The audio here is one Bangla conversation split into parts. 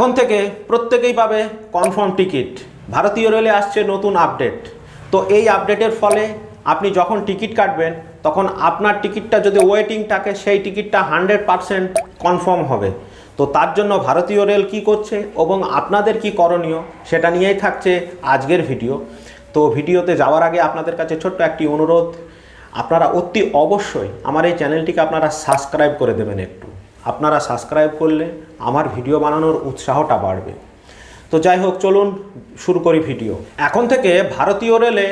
এখন থেকে প্রত্যেকেই পাবে কনফার্ম টিকিট ভারতীয় রেলে আসছে নতুন আপডেট তো এই আপডেটের ফলে আপনি যখন টিকিট কাটবেন, তখন আপনার টিকিটটা যদি ওয়েটিং থাকে, সেই টিকিটটা হান্ড্রেড পারসেন্ট কনফার্ম হবে। তো তার জন্য ভারতীয় রেল কি করছে এবং আপনাদের কি করণীয়, সেটা নিয়েই থাকছে আজকের ভিডিও তো ভিডিওতে যাওয়ার আগে আপনাদের কাছে ছোট্ট একটি অনুরোধ। আপনারা অতি অবশ্যই আমার এই চ্যানেলটিকে আপনারা সাবস্ক্রাইব করে দেবেন একটু। আপনারা সাবস্ক্রাইব করলে আমার ভিডিও বানানোর উৎসাহটা বাড়বে। তো যাই হোক, চলুন শুরু করি ভিডিও এখন থেকে ভারতীয় রেলে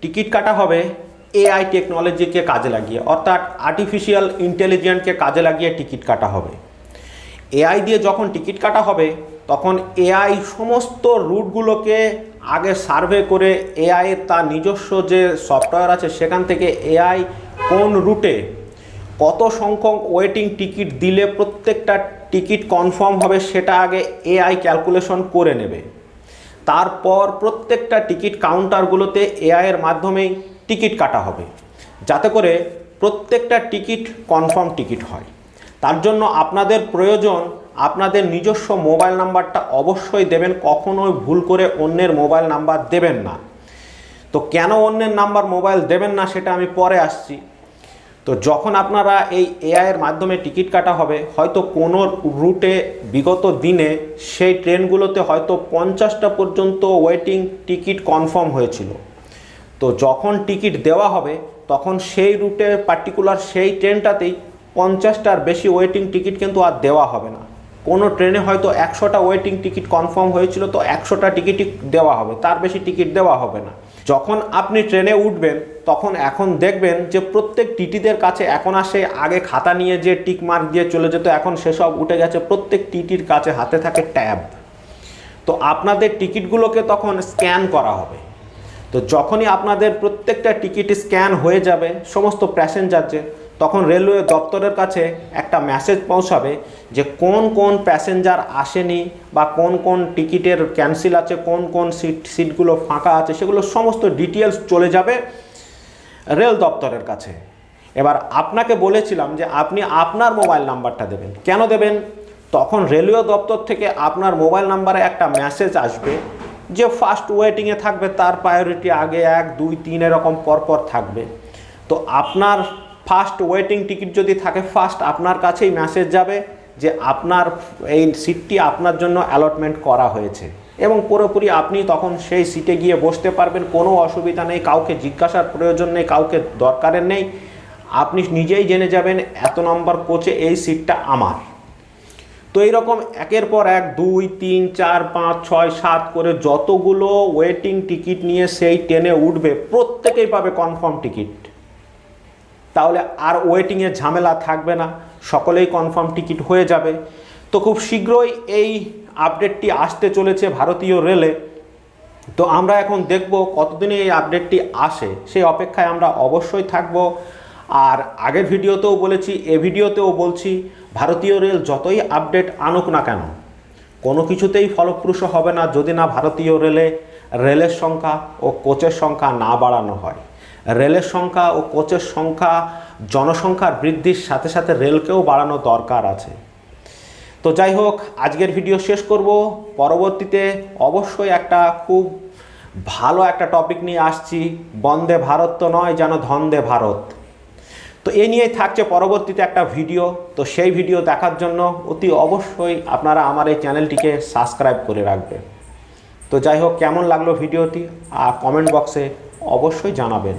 টিকিট কাটা হবে এআই টেকনোলজিকে কাজে লাগিয়ে, অর্থাৎ আর্টিফিশিয়াল ইন্টেলিজেন্টকে কাজে লাগিয়ে টিকিট কাটা হবে। এআই দিয়ে যখন টিকিট কাটা হবে, তখন এআই সমস্ত রুটগুলোকে আগে সার্ভে করে এআই তার নিজস্ব যে সফটওয়্যার আছে, সেখান থেকে এআই কোন রুটে কত সংখ্যক ওয়েটিং টিকিট দিলে প্রত্যেকটা টিকিট কনফার্ম হবে সেটা আগে এআই ক্যালকুলেশন করে নেবে। তারপর প্রত্যেকটা টিকিট কাউন্টারগুলোতে এআই এর মাধ্যমেই টিকিট কাটা হবে। যাতে করে প্রত্যেকটা টিকিট কনফার্ম টিকিট হয়। তার জন্য আপনাদের প্রয়োজন, আপনাদের নিজস্ব মোবাইল নাম্বারটা অবশ্যই দেবেন, কখনোই ভুল করে অন্যের মোবাইল নাম্বার দেবেন না। তো কেন অন্যের নাম্বার মোবাইল দেবেন না সেটা আমি পরে আসছি। তো যখন আপনারা এই এআই এর মাধ্যমে টিকিট কাটা হবে, হয়তো কোনো রুটে বিগত দিনে সেই ট্রেনগুলোতে হয়তো পঞ্চাশটা পর্যন্ত ওয়েটিং টিকিট কনফার্ম হয়েছিল। তো যখন টিকিট দেওয়া হবে, তখন সেই রুটে পার্টিকুলার সেই ট্রেনটাতেই পঞ্চাশটার বেশি ওয়েটিং টিকিট কিন্তু আর দেওয়া হবে না। কোনো ট্রেনে হয়তো একশোটা ওয়েটিং টিকিট কনফার্ম হয়েছিল, তো একশোটা টিকিটই দেওয়া হবে, তার বেশি টিকিট দেওয়া হবে না। যখন আপনি ট্রেনে উঠবেন, তখন এখন দেখবেন যে প্রত্যেক টিটিদের কাছে এখন আসে আগে খাতা নিয়ে যে টিক মার্ক দিয়ে চলে যেত, এখন সেসব উঠে গেছে। প্রত্যেক টিটির কাছে হাতে থাকে ট্যাব। তো আপনাদের টিকিটগুলোকে তখন স্ক্যান করা হবে। তো যখনই আপনাদের প্রত্যেকটা টিকিট স্ক্যান হয়ে যাবে, সমস্ত প্যাসেঞ্জার যে তখন রেলওয়ে দপ্তরের কাছে একটা মেসেজ পৌঁছাবে যে কোন কোন প্যাসেঞ্জার আসেনি বা কোন কোন টিকিটের ক্যান্সেল আছে, কোন কোন সিট সিটগুলো ফাঁকা আছে, সেগুলো সমস্ত ডিটেলস চলে যাবে রেল দপ্তরের কাছে। এবার আপনাকে বলেছিলাম যে আপনি আপনার মোবাইল নাম্বারটা দেবেন। কেন দেবেন? তখন রেলওয়ে দপ্তর থেকে আপনার মোবাইল নাম্বারে একটা মেসেজ আসবে যে ফার্স্ট ওয়েটিংয়ে থাকবে, তার প্রায়োরিটি আগে এক, দুই, তিন এরকম পরপর থাকবে। তো আপনার ফার্স্ট ওয়েটিং টিকিট যদি থাকে ফার্স্ট আপনার কাছেই মেসেজ যাবে যে আপনার এই সিটটি আপনার জন্য অ্যালটমেন্ট করা হয়েছে। এবং পুরোপুরি আপনি তখন সেই সিটে গিয়ে বসতে পারবেন, কোনো অসুবিধা নেই, কাউকে জিজ্ঞাসার প্রয়োজন নেই, কাউকে দরকারের নেই। আপনি নিজেই জেনে যাবেন এত নম্বর কোচে এই সিটটা আমার। তো এইরকম একের পর এক দুই, তিন, চার, পাঁচ, ছয়, সাত করে যতগুলো ওয়েটিং টিকিট নিয়ে সেই ট্রেনে উঠবে, প্রত্যেকেই পাবে কনফার্ম টিকিট তাহলে আর ওয়েটিংয়ের ঝামেলা থাকবে না। সকলেই কনফার্ম টিকিট হয়ে যাবে। তো খুব শীঘ্রই এই আপডেটটি আসতে চলেছে ভারতীয় রেলে তো আমরা এখন দেখব কতদিনে এই আপডেটটি আসে। সেই অপেক্ষায় আমরা অবশ্যই থাকব। আর আগের ভিডিওতেও বলেছি, এ ভিডিওতেও বলছি, ভারতীয় রেল যতই আপডেট আনুক না কেন, কোনো কিছুতেই ফলপ্রসূ হবে না। যদি না ভারতীয় রেলে রেলের সংখ্যা ও কোচের সংখ্যা না বাড়ানো হয়। রেলের সংখ্যা ও কোচের সংখ্যা জনসংখ্যার বৃদ্ধির সাথে সাথে রেলকেও বাড়ানো দরকার আছে। তো যাই হোক, আজকের ভিডিও শেষ করব। পরবর্তীতে অবশ্যই একটা খুব ভালো একটা টপিক নিয়ে আসছি। বন্দে ভারত তো নয়, যেন ধন্দে ভারত। তো এ নিয়েই থাকছে পরবর্তীতে একটা ভিডিও। তো সেই ভিডিও দেখার জন্য অতি অবশ্যই আপনারা আমার এই চ্যানেলটিকে সাবস্ক্রাইব করে রাখবেন। তো যাই হোক কেমন লাগল ভিডিওটি? আর কমেন্ট বক্সে অবশ্যই জানাবেন।